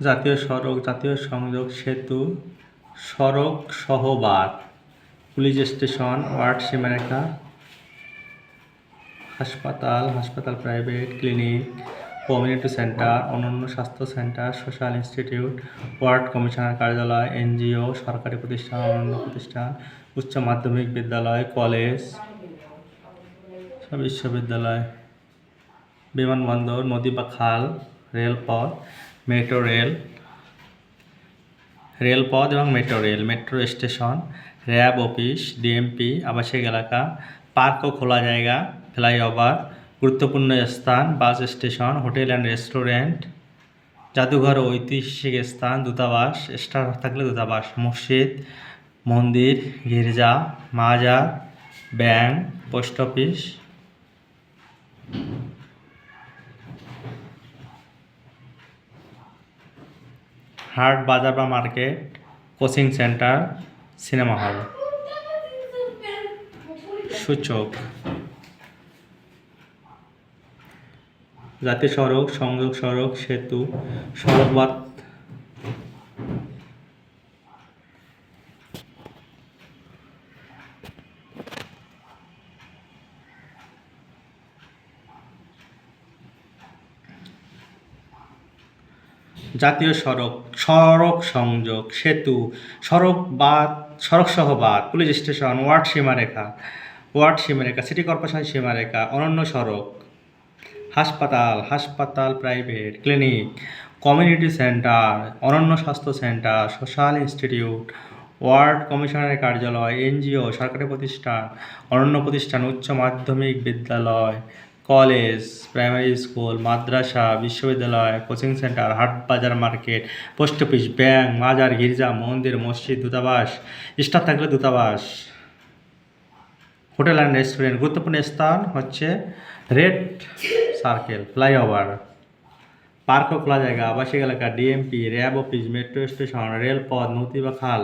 জাতীয় সড়ক, জাতীয় সংযোগ সেতু, সড়ক সহবার, পুলিশ স্টেশন, ওয়ার্ড সীমারেখা, হাসপাতাল হাসপাতাল প্রাইভেট, ক্লিনিক, কমিউনিটি সেন্টার অনন্য স্বাস্থ্য centre, social institute, ward commissioner কার্যালয়, এনজিও, সরকারি প্রতিষ্ঠান অনন্য প্রতিষ্ঠান, উচ্চ মাধ্যমিক বিদ্যালয়, কলেজ বিশ্ববিদ্যালয়, বিমানবন্দর, নদী বা খাল, রেলপথ মেট্রো রেল রেলপথ এবং metro rail metro station RAB office DMP আবাসিক এলাকা পার্ক ও খোলা জায়গা ফ্লাইওভার গুরুত্বপূর্ণ স্থান bus station hotel and restaurant জাদুঘর ও ঐতিহাসিক স্থান, দূতাবাস, স্টার থাকলে দূতাবাস, মসজিদ, মন্দির, গির্জা, মাজার, ব্যাংক পোস্ট অফিস হাট বাজার বা market, coaching centre, cinema hall. সূচক। জাতীয় সড়ক, সংযোগ সড়ক, সেতু সড়ক জাতীয় সড়ক সড়ক সংযোগ, সেতু, সড়ক বাদ সড়ক সহ বাদ পুলিশ স্টেশন, ওয়ার্ড সীমারেখা ওয়ার্ড সীমারেখা, সিটি কর্পোরেশন সীমারেখা, অনন্য সড়ক, হাসপাতাল হাসপাতাল প্রাইভেট, ক্লিনিক, কমিউনিটি সেন্টার, অনন্য স্বাস্থ্য সেন্টার, সোশ্যাল ইনস্টিটিউট, ওয়ার্ড কমিশনারের কার্যালয়, এনজিও, সরকারি প্রতিষ্ঠান, অনন্য প্রতিষ্ঠান, উচ্চ মাধ্যমিক বিদ্যালয় কলেজ, প্রাইমারি স্কুল, মাদ্রাসা, বিশ্ববিদ্যালয়, কোচিং সেন্টার হাট বাজার মার্কেট, পোস্ট অফিস, ব্যাংক, মাজার, গির্জা, মন্দির, মসজিদ, দূতাবাস স্টার থাকলে দূতাবাস। হোটেল অ্যান্ড রেস্টুরেন্ট, গুরুত্বপূর্ণ স্থান হচ্ছে রেড সার্কেল, ফ্লাইওভার। পার্ক ও খোলা জায়গা, আবাসিক এলাকা, DMP, RAB office, metro station, রেলপথ, নদী বা খাল।